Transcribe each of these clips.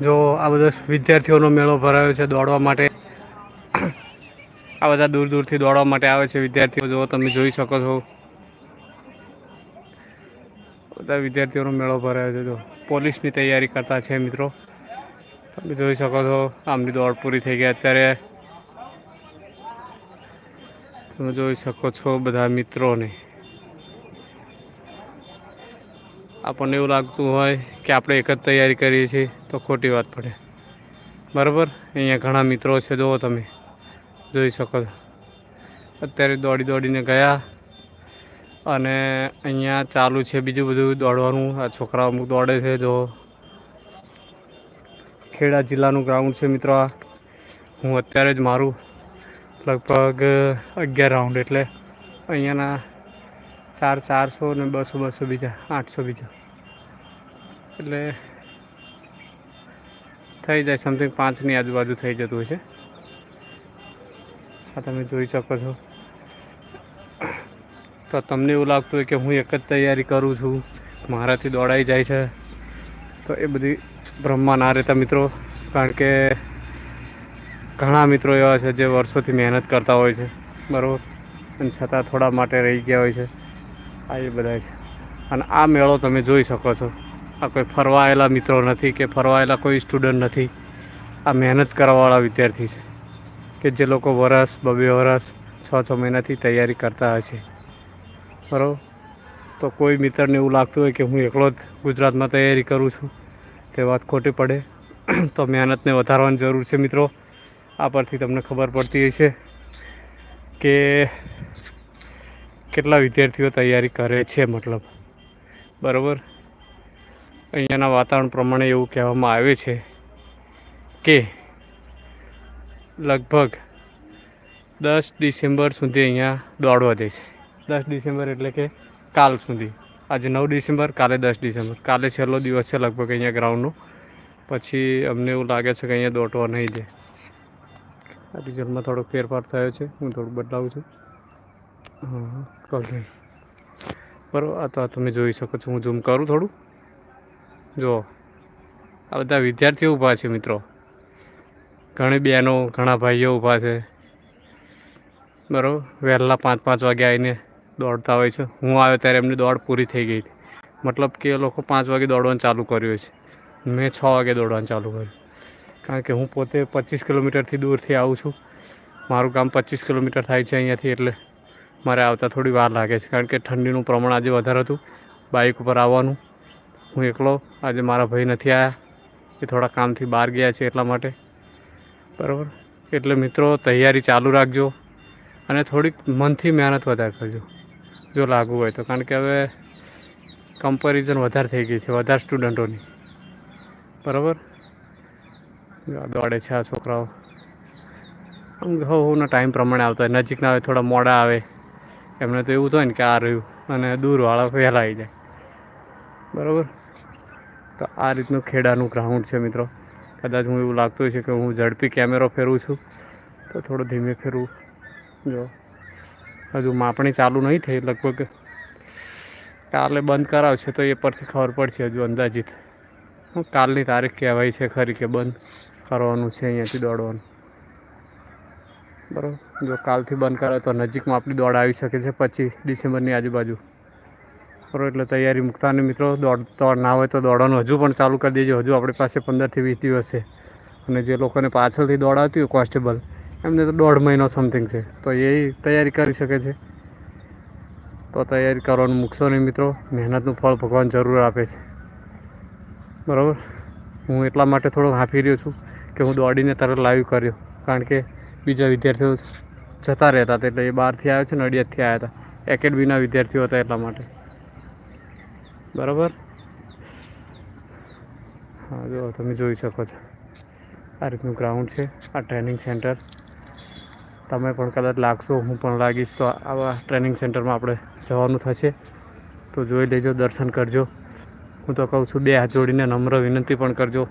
જો આ બધા વિદ્યાર્થીઓનો મેળો ભરાયો છે દોડવા માટે. આ બધા દૂર દૂરથી દોડવા માટે આવે છે વિદ્યાર્થીઓ. જો તમે જોઈ શકો છો. બધા વિદ્યાર્થીઓનો મેળો ભરાયો છે. જો પોલીસની તૈયારી કરતા છે મિત્રો. તમે જોઈ શકો છો, આમની દોડ પૂરી થઈ ગઈ અત્યારે. તમે જોઈ શકો છો બધા મિત્રોને. આપણને એવું લાગતું હોય કે આપણે એક જ તૈયારી કરીએ છીએ, તો ખોટી વાત પડે. બરાબર? અહીંયા ઘણા મિત્રો છે, જુઓ તમે. જોઈ શકો છો. અત્યારે દોડી દોડીને ગયા અને અહીંયા ચાલુ છે બીજું બધું દોડવાનું. આ છોકરાઓ અમુક દોડે છે જો ખેડા જિલ્લાનું ગ્રાઉન્ડ છે મિત્રો આ. હું અત્યારે જ મારું લગભગ અગિયાર રાઉન્ડ એટલે અહીંયાના ચાર, ચારસો ને બસો બસો બીજા, આઠસો બીજા. એટલે થઈ જાય સમથિંગ પાંચની આજુબાજુ થઈ જતું હોય છે આ તમે જોઈ શકો છો. તો તમને એવું લાગતું હોય કે હું એક જ તૈયારી કરું છું, મારાથી દોડાઈ જાય છે, તો એ બધી બ્રહ્મા ના રહેતા મિત્રો, કારણ કે ઘણા મિત્રો એવા છે જે વર્ષોથી મહેનત કરતા હોય છે, બરાબર? અને છતાં થોડા માટે રહી ગયા હોય છે. આ એ બધા છે. અને આ મેળો તમે જોઈ શકો છો. આ કોઈ ફરવાયેલા મિત્રો નથી કે ફરવાયેલા કોઈ સ્ટુડન્ટ નથી. આ મહેનત કરવાવાળા વિદ્યાર્થી છે. કે જે લોકો વરસ, બબે વરસ, છ છ મહિનાથી તૈયારી કરતા હશે બરાબર? તો કોઈ મિત્રને એવું લાગતું હોય કે હું એકલો જ ગુજરાતમાં તૈયારી કરું છું, તે વાત ખોટી પડે. તો મહેનતને વધારવાની જરૂર છે મિત્રો. આ પરથી તમને ખબર પડતી હશે કે કેટલા વિદ્યાર્થીઓ તૈયારી કરે છે મતલબ? બરાબર? અહીંયાના વાતાવરણ પ્રમાણે એવું કહેવામાં આવે છે કે લગભગ દસ ડિસેમ્બર સુધી અહીંયા દોડવા દે છે. દસ ડિસેમ્બર એટલે કે કાલ સુધી. આજે નવ ડિસેમ્બર, કાલે દસ ડિસેમ્બર. કાલે છેલ્લો દિવસ છે લગભગ અહીંયા ગ્રાઉન્ડનો. પછી અમને એવું લાગે છે કે અહીંયા દોડવા નહીં દે. રિઝલ્ટમાં થોડોક ફેરફાર થયો છે. હું થોડુંક બદલાવું છું. હા કલ બરાબર આ તો આ તમે જોઈ શકો છો, હું ઝૂમ કરું થોડું. જુઓ, આ બધા વિદ્યાર્થીઓ ઊભા છે મિત્રો. ઘણી બહેનો, ઘણા ભાઈઓ ઊભા છે. બરાબર, વહેલા પાંચ પાંચ વાગે આવીને દોડતા હોય છે. હું આવ્યો ત્યારે એમની દોડ પૂરી થઈ ગઈ મતલબ કે એ લોકો પાંચ વાગે દોડવાનું ચાલુ કર્યું છે. મેં છ વાગે દોડવાનું ચાલુ કર્યું. કારણ કે હું પોતે પચીસ કિલોમીટરથી દૂરથી આવું છું. મારું ગામ પચીસ કિલોમીટર થાય છે અહીંયાથી એટલે મારે આવતા થોડી વાર લાગે છે કારણ કે ઠંડીનું પ્રમાણ આજે વધારે હતું. બાઇક ઉપર આવવાનું. હું એકલો. આજે મારા ભાઈ નથી આવ્યા એ થોડા કામથી બહાર ગયા છે એટલા માટે. બરાબર? એટલે મિત્રો, તૈયારી ચાલુ રાખજો અને થોડીક મનથી મહેનત વધારે કરજો. જો લાગુ હોય તો. કારણ કે હવે કમ્પેરિઝન વધારે થઈ ગઈ છે. વધારે સ્ટુડન્ટોની બરાબર? દોડે છે આ છોકરાઓ. આમ હો, હોના ટાઈમ પ્રમાણે આવતા હોય. નજીકના આવે થોડા મોડા આવે. એમને તો એવું હોય ને કે આ રહ્યું અને દૂરવાળા ફેલાઈ જાય. બરાબર? તો આ રીતનું ખેડાનું ગ્રાઉન્ડ છે મિત્રો. કદાચ હું એવું લાગતું છે કે હું ઝડપી કેમેરો ફેરવું છું, તો થોડો ધીમે ફેરવું. જો. હજુ માપણી ચાલુ નહીં થઈ લગભગ. કાલે બંધ કરાવશે તો એ પરથી ખબર પડશે હજુ અંદાજિત. કાલની તારીખ કહેવાય છે ખરી કે બંધ કરવાનું છે અહીંયાથી દોડવાનું. બરાબર. જો કાલથી બંધ કરે તો નજીકમાં આપણી દોડ આવી શકે છે પચીસ ડિસેમ્બરની આજુબાજુ. બરાબર, એટલે તૈયારી મૂકતા મિત્રો, દોડ દોડ ના હોય તો દોડવાનું હજુ પણ ચાલુ કરી દેજો. હજુ આપણી પાસે પંદરથી વીસ દિવસ છે. અને જે લોકોને પાછળથી દોડાવતી હોય, કોન્સ્ટેબલ, એમને તો દોઢ મહિનો સમથિંગ છે. તો એ તૈયારી કરી શકે છે. તો તૈયારી કરવાનું મૂકશો નહીં મિત્રો. મહેનતનું ફળ ભગવાન જરૂર આપે છે. બરાબર? હું એટલા માટે થોડો હાંફી રહ્યો છું કે હું દોડીને તરત લાઈવ કર્યો. કારણ કે બીજા વિદ્યાર્થીઓ જતા રહેતા હતા એટલે એ બહારથી આવ્યા છે નડિયાદથી આવ્યા હતા. એકેડમીના વિદ્યાર્થીઓ હતા એટલા માટે. બરાબર? હા, જો, તમે જોઈ શકો છો. આ રીતનું ગ્રાઉન્ડ છે, આ ટ્રેનિંગ સેન્ટર તમે પણ કદાચ લાગશો, હું પણ લાગીશ. તો આવા ટ્રેનિંગ સેન્ટરમાં આપણે જવાનું થશે. તો જોઈ લેજો, દર્શન કરજો. હું તો કહું છું, બે હાથ જોડીને નમ્ર વિનંતી પણ કરજો.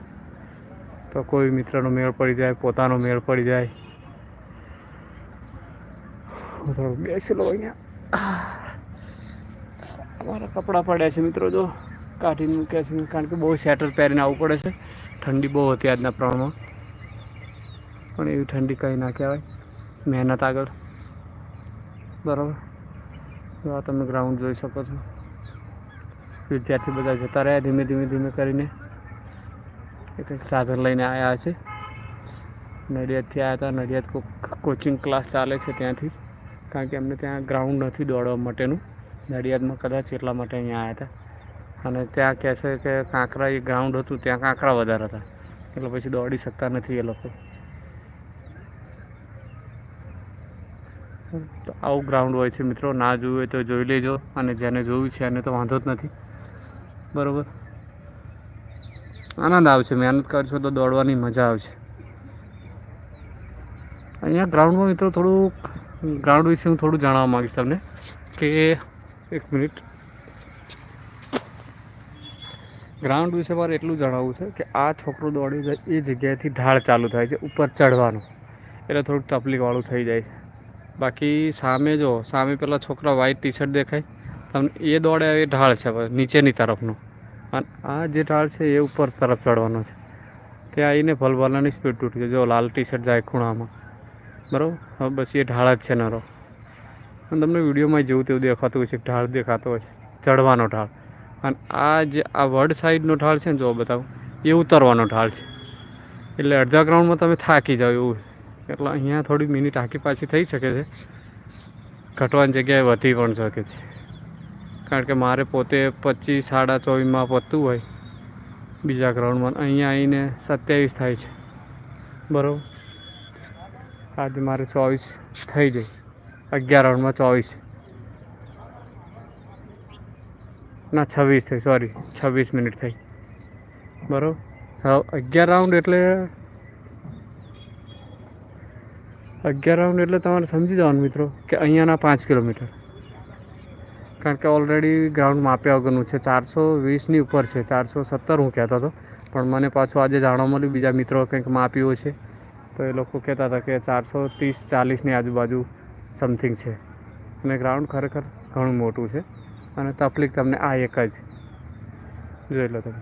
તો કોઈ મિત્રનો મેળ પડી જાય, પોતાનો મેળ પડી જાય. હું થોડુંક બેસી લો અહીંયા. અમારા કપડાં પડ્યા છે મિત્રો, જો કાઢીને મૂક્યા છે કારણ કે બહુ સ્વેટર પહેરીને આવવું પડે છે. ઠંડી બહુ હતી આજના પ્રમાણમાં. પણ એવી ઠંડી કંઈ ના કહેવાય. મહેનત આગળ. બરાબર? તો આ તમે ગ્રાઉન્ડ જોઈ શકો છો. વિદ્યાર્થી બધા જતા રહ્યા ધીમે ધીમે ધીમે કરીને. એક સાધન લઈને આવ્યા છે. નડિયાદથી આવ્યા હતા. નડિયાદ કોચિંગ ક્લાસ ચાલે છે ત્યાંથી. કારણ કે એમને ત્યાં ગ્રાઉન્ડ નથી દોડવા માટેનું. નડિયાદમાં કદાચ એટલા માટે અહીંયા આવ્યા હતા. અને ત્યાં કહે છે કે કાંકરા એ ગ્રાઉન્ડ હતું, ત્યાં કાંકરા વધારે હતા. એટલે પછી દોડી શકતા નથી એ લોકો. તો આવું ગ્રાઉન્ડ હોય છે મિત્રો. ના જોયું હોય તો જોઈ લેજો. અને જેને જોયું છે એને તો વાંધો જ નથી. બરાબર? આનંદ આવશે. મહેનત કરશો તો દોડવાની મજા આવશે. અહીંયા ગ્રાઉન્ડમાં મિત્રો થોડુંક ગ્રાઉન્ડ વિશે હું થોડું જણાવવા માગીશ તમને કે એક મિનિટ. ગ્રાઉન્ડ વિશે મારે એટલું જણાવવું છે કે આ છોકરો દોડી જાય એ જગ્યાએથી ઢાળ ચાલુ થાય છે, ઉપર ચડવાનું એટલે થોડુંક તકલીફવાળું થઈ જાય છે. બાકી સામે જો, સામે પેલા છોકરા વ્હાઈટ ટી શર્ટ દેખાય. તમને એ દોડે, એ ઢાળ છે નીચેની તરફનું. અને આ જે ઢાળ છે, એ ઉપર તરફ ચડવાનો છે. ત્યાં આવીને ભલભલાની સ્પીડ તૂટી જાય. જો લાલ ટી શર્ટ જાય ખૂણામાં. બરાબર? હવે બસ એ ઢાળ જ છે નરો. અને તમને વિડીયોમાં જેવું તેવું દેખાતું હોય છે ઢાળ દેખાતો હોય છે ચડવાનો ઢાળ. અને આ જે, આ વડ સાઈડનો ઢાળ છે ને જો બતાવું, એ ઉતરવાનો ઢાળ છે. એટલે અડધા ગ્રાઉન્ડમાં તમે થાકી જાઓ એવું. એટલે અહીંયા થોડી મિનિટ આખી પાછી થઈ શકે છે. ઘટવાની જગ્યાએ વધી પણ શકે છે. કારણ કે મારે પોતે પચીસ, સાડા ચોવીસમાં પતતું હોય. બીજા ગ્રાઉન્ડમાં અહીંયા આવીને સત્યાવીસ થાય છે. બરાબર? આજે મારે ચોવીસ થઈ જાય અગિયાર રાઉન્ડમાં ચોવીસ. ના, છવ્વીસ થઈ સોરી છવ્વીસ મિનિટ થઈ. બરાબર? હવે અગિયાર રાઉન્ડ એટલે અગિયાર રાઉન્ડ એટલે તમારે સમજી જવાનું મિત્રો કે અહીંયાના પાંચ કિલોમીટર. કારણ કે ઓલરેડી ગ્રાઉન્ડ માપ્યા વગરનું છે. ચારસો વીસની ઉપર છે. ચારસો સત્તર હું કહેતો હતો. પણ મને પાછું આજે જાણવા મળ્યું. બીજા મિત્રો કંઈક માપ્યું છે. તો એ લોકો કહેતા હતા કે ચારસો ત્રીસ ચાલીસની આજુબાજુ સમથિંગ છે. અને ગ્રાઉન્ડ ખરેખર ઘણું મોટું છે. અને તકલીફ તમને આ એક જ જોઈ લો તમે.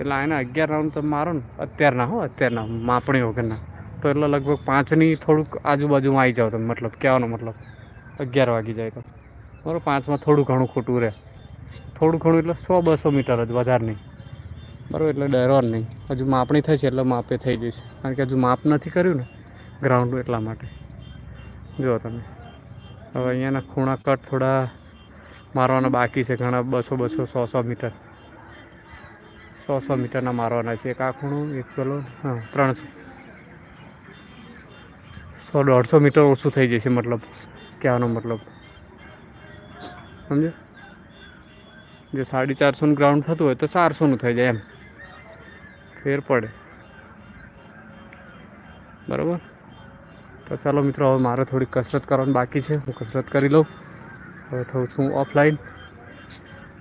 એટલે આના અગિયાર રાઉન્ડ તમે મારો ને, અત્યારના હો, અત્યારના માપણી વગરના. તો એટલે લગભગ પાંચની થોડુંક આજુબાજુમાં આવી જાઓ તમે, મતલબ કહેવાનો મતલબ, અગિયાર વાગી જાય તો. બરાબર, પાંચમાં થોડું ઘણું ખોટું રહે. થોડું ઘણું એટલે સો બસો મીટર જ વધારે નહીં બરાબર, એટલે ડરવાનું નહીં. હજુ માપણી થશે એટલે માપે થઈ જશે. કારણ કે હજુ માપ નથી કર્યું ને ગ્રાઉન્ડનું એટલા માટે. જુઓ તમે. હવે અહીંયાના ખૂણા કટ થોડા મારવાના બાકી છે. ઘણા બસો બસો સો સો મીટર. સો સો મીટરના મારવાના છે. એક આ ખૂણું, એક પેલો, હા, ત્રણસો. સો દોઢસો મીટર ઓછું થઈ જશે મતલબ. કહેવાનો મતલબ. સમજે જે સાડી ચારસોનું ગ્રાઉન્ડ થતું હોય તો ચારસોનું થઈ જાય એમ. ફેર પડે. બરાબર? તો ચાલો મિત્રો, હવે મારે થોડી કસરત કરવાની બાકી છે. હું કસરત કરી લઉં. હવે થઉં છું ઓફલાઈન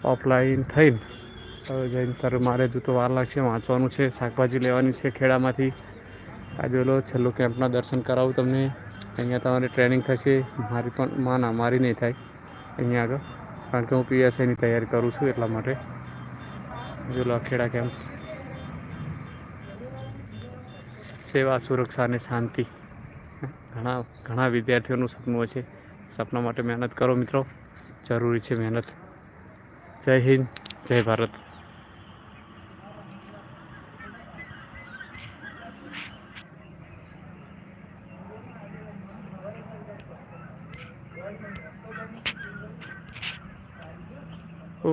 ઓફલાઈન થઈને હવે જઈને તારે મારે જૂતો વાર લાગશે. વાંચવાનું છે, શાકભાજી લેવાની છે ખેડામાંથી. આજે ઓલો છેલ્લો કેમ્પના દર્શન કરાવું તમને. અહીંયા તમારી ટ્રેનિંગ થશે. મારી પણ માં ના, મારી નહીં થાય. અહીંયા આગળ. કારણ કે હું પીએસઆઈની તૈયારી કરું છું એટલા માટે. જો લખેડા કેમ્પ સેવા, સુરક્ષા અને શાંતિ. ઘણા ઘણા વિદ્યાર્થીઓનું સપનું હોય છે. સપના માટે મહેનત કરો મિત્રો. જરૂરી છે મહેનત. જય હિન્દ, જય ભારત.